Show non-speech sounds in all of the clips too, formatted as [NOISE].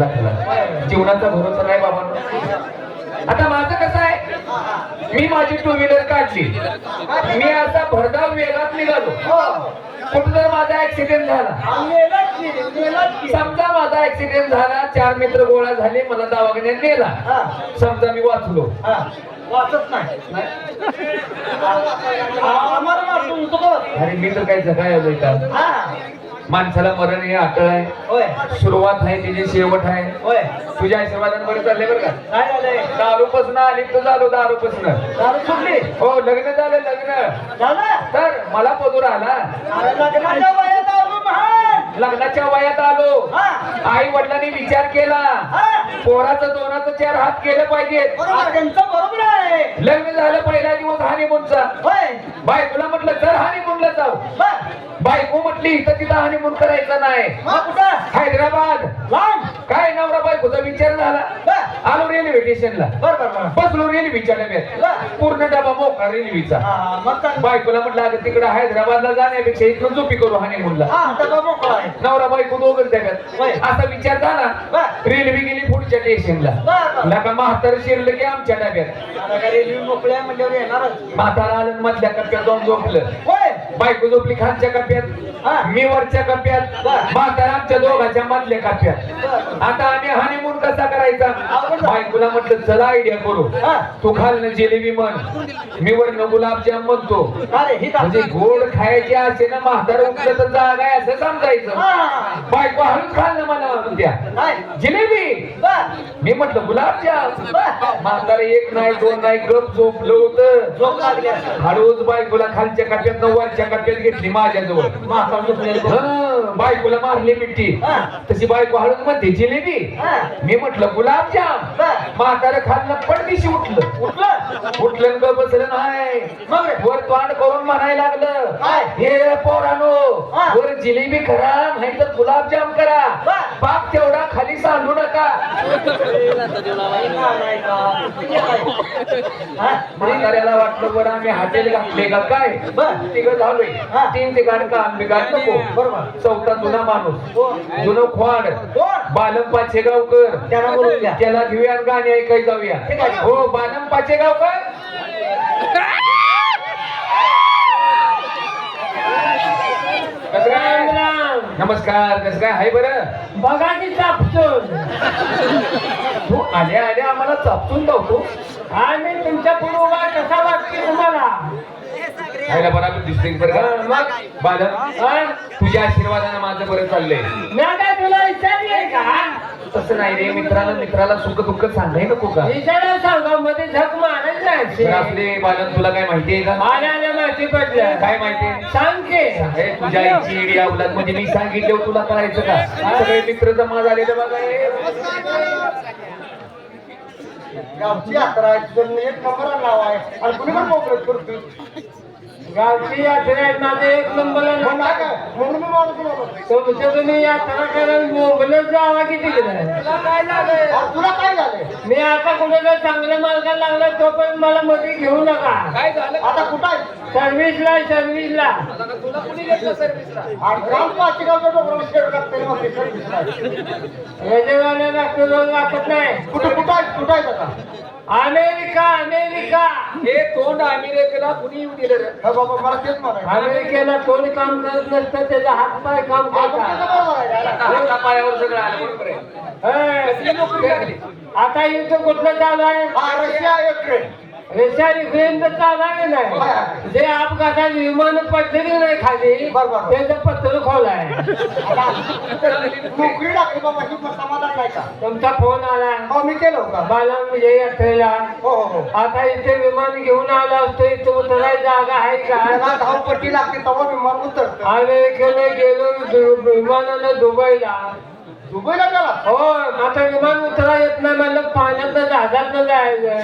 खाला खाला जीवनाचा भरोसा नाही बाबा. आता माझं कसं आहे? मी माझी टू व्हीलर काढली. मी असा भरधाव वेगात निघालो. कुठं जर माझा ऍक्सिडेंट झाला? समजा माझा ऍक्सिडेंट झाला चार मित्र गोळा झाले मला दवाखान्यात नेला. समजा मी वाचलो. वाचत नाही. अरे मी तर काय जगाय हा. माणसाला मरण हे अटळ आहे. सुरुवात आहे त्याची शेवट आहे. तुझ्या आशीर्वादांकडे चालले बरं का? काय झालंय? दारूपासून आली तर झालो दारूपासून. दारू सुटली? हो लग्न झालं लग्न. तर मला पदूर आला. लग्नाच्या वयात दारू आलो. हा. आई वडिलांनी विचार केला. पोराचं दोनाचं चार हात केलं पाहिजेत. बरोबर आहे लग्न झालं पहिला दिवस हानिमूनचा होय. बायकोला म्हटलं चल हानिमूनला जाऊ. बर. बायको म्हटली तर तिथं हानिमून करायचा नाही. हैदराबाद. लांब. काय नवरा बायकोचा विचार झाला? आलो रेल्वे स्टेशनला. बर बर बर. बसलो रेल्वेच्या डब्यात. पूर्ण डबा मोकळा रेल्वेचा. बायकोला म्हटलं अगं तिकडे हैदराबादला जाण्यापेक्षा इथून झोपी करू हानिमूनला नवरा बायको दोघच डब्यात. असा विचार झाला. रेल्वे गेली पुढच्या स्टेशनला. लका म्हातार शिरलं की आमच्या डब्यात. रेल्वे मोकळ्या येणारच. म्हातारा आलं मधल्या कप्प्यात जाऊन झोपलं. बायको झोपली खालच्या कप्प्यात. हा. मी वरच्या कप्प्यात. बर. म्हातारा आमच्या दोघांच्या मधल्या कप्प्यात. बर आता आम्ही हानिमून कसा करायचा. बायकोला म्हटलं चला आयडिया करू. तू खाल जिलेबी म्हण. मी वरनं गुलाबजाम म्हणतो. म्हणजे गोड खायची असे ना म्हातारा उठलं तर जागा आहे असं समजायचं. बायको हळूच खाल ना मला म्हणत्या काय? जिलेबी. मी म्हटलं गुलाबजाम. म्हातारा एक नाही दोन नाही गप झोपलं होतं. हळूच बायकोला खालच्या कप्प्यात वरच्या कप्प्यात घेतली माझ्याजवळ. बायकोला मारली मिठी. तशी बायको हळूच म्हणते जिलेबी. मी म्हटलं गुलाबजाम. म्हातारं खाल्लं पडदिशी उठलं उठलं उठलं गप बसलं नाही? वर तोंड करून म्हणायला लागलं? हे पोरानो. वर जिलेबी करा नाही तर गुलाबजाम करा. बाप तेवढा खाली सांडू नका? म्हाताऱ्याला वाटलं बरं आम्ही हॉटेल घातले का काय. तिघं झालोय. तीन ठिकाण काम बिघाड नको बरोबर. चौथा जुना माणूस. हो. जुनं खोड? बालम पाचेगावकर त्यांना बोलून घ्या. त्याला घेऊया गाणी ऐकाय जाऊया. हो बालम पाचेगावकर नमस्कार कसं काय? हाय बरं. बघा की चापसून तू आल्या आल्या आम्हाला चापसून धावतो आम्ही तुमच्यापुढे उभा कसा वाटते तुम्हाला? खायला बरोबर दिसते बरं का? मग? तुझ्या आशीर्वादानं माझं बरं चाललंय. मी काय तुला विचारले का? तसं नाही रे मित्राला मित्राला सुख दुःख सांगाय नको का? विचारा सांगा मध्ये झक मारत तर नाही आपले बालन तुला काय माहितीये का? आल्या आल्या माहिती पडलं. काय माहितीये सांग की. हे तुझ्या आईची इडी अवलाद म्हणजे मी सांगितलं तुला करायचं का? सगळे मित्र जमा झाले बघा. गावची यात्रा एक नंबर नाव आहे. आणि कुणी पण मोकळत करतो गावची यात्रा आहे माझं एक नंबर म्हणून मी माणूस तुमच्या तुम्ही यात्रा करायला मोबाईल जावा की तिकडे काय झालं तुला काय झालं मी आता कुठे चांगल्या मार्गाला लागला तोपर्यंत मला मध्ये घेऊ नका. काय झालं? आता कुठं आहे? सर्व्हिसला सर्व्हिसला. तुला कुणी घेतलं सर्व्हिसला. रेल्वेवाल्या डॉक्टर लागत नाही. कुठं कुठं आहे? कुठं आहे आता अमेरिका अमेरिका. हे तोंड अमेरिकेला कुणी येऊ दिलं रे? बाबा मला तेच अमेरिकेला कोणी काम करत नसतं त्याचा हात पाय काम करतात हाता पायावर सगळं आलं बरोबर आहे. कसली नोकरी लागली? आता युद्ध कुठलं चालू आहे? Russia Ukraine. रशिया युक्रेन तर चालू आहे नाही जे अपघातात विमान पडले की नाही खाली त्याचं पत्र खोल आहे नोकरी लागली बाबा ही समाधान नाही का? तुमचा फोन आला. हो मी केलं का बाला म्हणजे यात्रेला. हो हो हो. आता इथे विमान घेऊन आला असतो इथे उतरायला जागा आहे त्याला का धावपट्टी लागते तेव्हा विमान उतरतं. अमेरिकेला गेलो दु- विमानानं दुबईला. दुबईला गेला हो आता विमान उतरा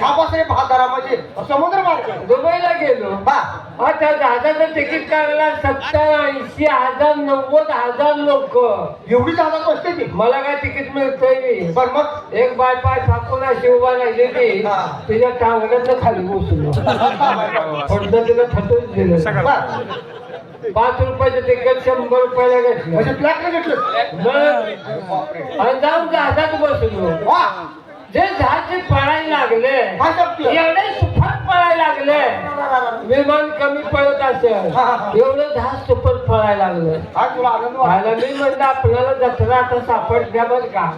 म्हणजे समुद्र मार्ग. दुबईला गेलो. बा हा त्या जहाजाचं तिकीट काढायला सत्तर ऐंशी हजार नव्वद हजार लोक. एवढी जागा बसते ती? मला काय तिकीट मिळतंय पण मग? एक बाय पाय फाकून अशी उभा. तिच्या टांगड्यातनं खाली बसलो. पडलं तिला थटून दिलं पाच रुपयाचं तिकीट शंभर रुपयाला घेतलं. म्हणजे घेतलं. जाऊन जहाजात बसलो. जे झाड जे पळायला एवढे सुफाट पळायला लागले विमान कमी पळत असेल. एवढं झाड सुपर पळायला लागलं मी म्हणलं आपल्याला जत्रा आता सापडल्या बरं का?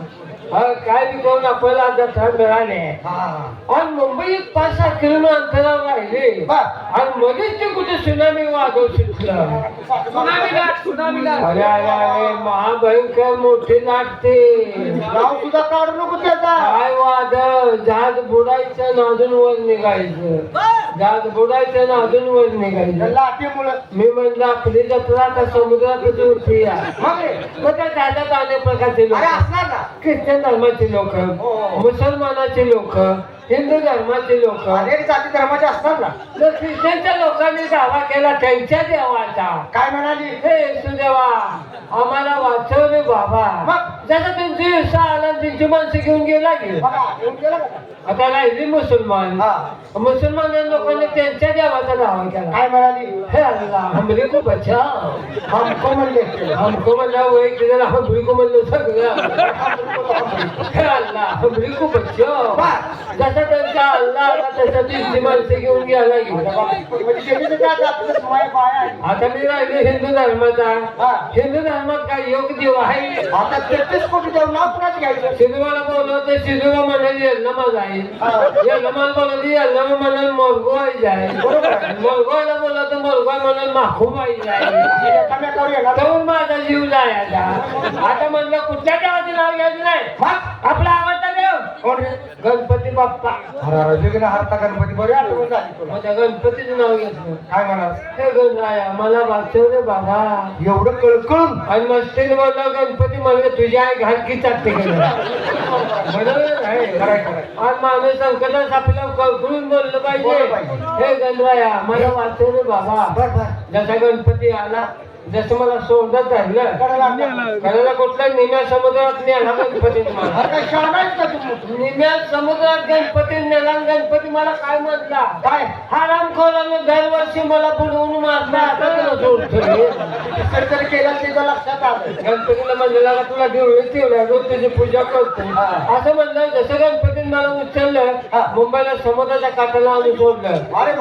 काय आपल्याला आज जत्रा मिळाली. आणि मुंबई पाच सहा किलोमीटर अंतरावर राहिली. आणि मध्येच ते कुठे सुनामी सुटलं अरे महाभयंकर मोठी लागते नाव सुद्धा काढू नको त्याचा. काय वादळ? जहाज बुडायचं ना अजून वर निघायचं. जहाज बुडायचं ना अजून वर निघायचं. लाटेमुळं मी म्हणलं आपली जत्रा आता समुद्रात उठूया मग? त्या त्याच्यात अनेक प्रकारचे लोक. अरे असणार ना. ख्रिश्चन धर्माचे लोक हो. मुसलमानाचे लोक हिंदू धर्माचे लोक. अनेक जाती धर्माचे असतात ना. जर ख्रिश्चनच्या लोकांनी दावा केला त्यांच्या देवाचा. काय म्हणाली? हे सुदेवा आम्हाला वाचव रे बाबा. मग? जसा त्यांची हिस्सा आला त्यांची माणसं घेऊन गेला की बघा येऊन गेला का? आता राहिली मुसलमान. हा. मुसलमान लोकांनी त्यांच्या देवाचा दावा केला. काय म्हणाली? हे अल्लाह हमरे को हमको म्हणले. हमको म्हणलं वय किती हमरी को म्हणलं सगळं. [LAUGHS] हे अल्लाह हमरी को बचाओ जसा त्यांचा अल्लाह आला तसा त्यांची माणसं घेऊन गेला की म्हणजे आहे. आता मी राहिले हिंदू धर्माचा. हा. हिंदू धर्मात काय योग देव आहे? आता तेहतीस कोटी देऊन नाव कुणाचं घ्यायचं शिजवाला बोलवते शिजवा म्हणाली यल्लमा जाईल हा. यल्लमाला बोलवते यल्लमा म्हणाल मोरगोवाई जाईल बरोबर आहे. मोरगोवायला बोलवते मोरगोवा म्हणाल माखूबाई जाईल एकामेकावर येणार जाऊन माझा जीव जायचा आता म्हणलं कुठल्या देवाचं नाव घ्यायचं नाही मग आपला आवडता देव कोण रे गणपती बाप्पा. हरा रजगिना हरता गणपती बरे आठवण झाली तुला मग त्या गणपतीचं नाव घेतलं काय म्हणा हे गणराया मला वाचव रे बाबा. एवढं कळकळून? आणि मस्तीने बोलला गणपती म्हणले तुझी आई घालकी चालते बरोबर आहे? खरंय, खरंय. आज माणूस संकटात आपल्याला कळकळून बोललं पाहिजे. हे गणराया मला वाचव रे बाबा. जसा गणपती आला जसं मला सोडत धरलं करायला कुठल्या निम्या समुद्रात नेला गणपती तू निम्या समुद्रात गणपती नेला गणपती मला काय म्हटला? काय? हरामखोरानं दरवर्षी मला बुडवून मारला. आता तुला केलं आलं गणपतीला म्हणलेला का तुला देवळी ठेवल्या रोज तुझी पूजा करतो. असं म्हणलं जसं गणपतीने मला उचललं. मुंबईला समुद्राच्या काठाला आणून सोडलं.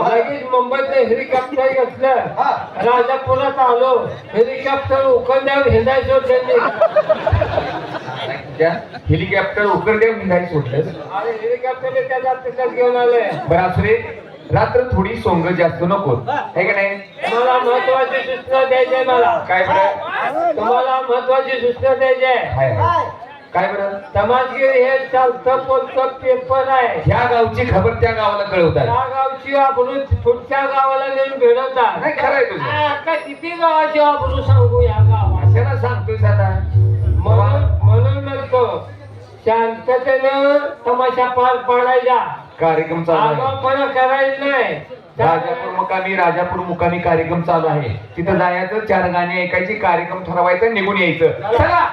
लगेच मुंबईत हेलिकॉप्टर घेतलं. राजापुरात आलो. हेलिकॉप्टर उकंड्यावर हिंडायचो त्यांनी. त्या हेलिकॉप्टर उकरड्या निघाय सोडलं अरे हेलिकॉप्टर त्या जातीला घेऊन आले. बरं असू रात्र थोडी सोंग जास्त नको. आहे का नाही? तुम्हाला महत्वाची सूचना द्यायची आहे मला. काय बरं? तुम्हाला महत्वाची सूचना द्यायची आहे हाय, हाय. काय बरं? समाजगिरी हे चालतं पेपर आहे. ह्या गावची खबर त्या गावाला कळवतात. त्या गावची आबरू पुढच्या गावाला नेऊन भेटवतात. नाही खरं आहे तुझं. आता किती गावाची आबरू सांगू या गावात कशाला सांगतोय आता? म्हणून म्हणून म्हणतो शांततेनं तमाशा पार पाडायचा. कार्यक्रम चालू आहे. आगाऊपणा करायचं नाही. राजापूर मुकामी राजापूर मुकामी कार्यक्रम चालू आहे. तिथं जायचं चार गाणी ऐकायची कार्यक्रम ठरवायचा निघून यायचं. चला!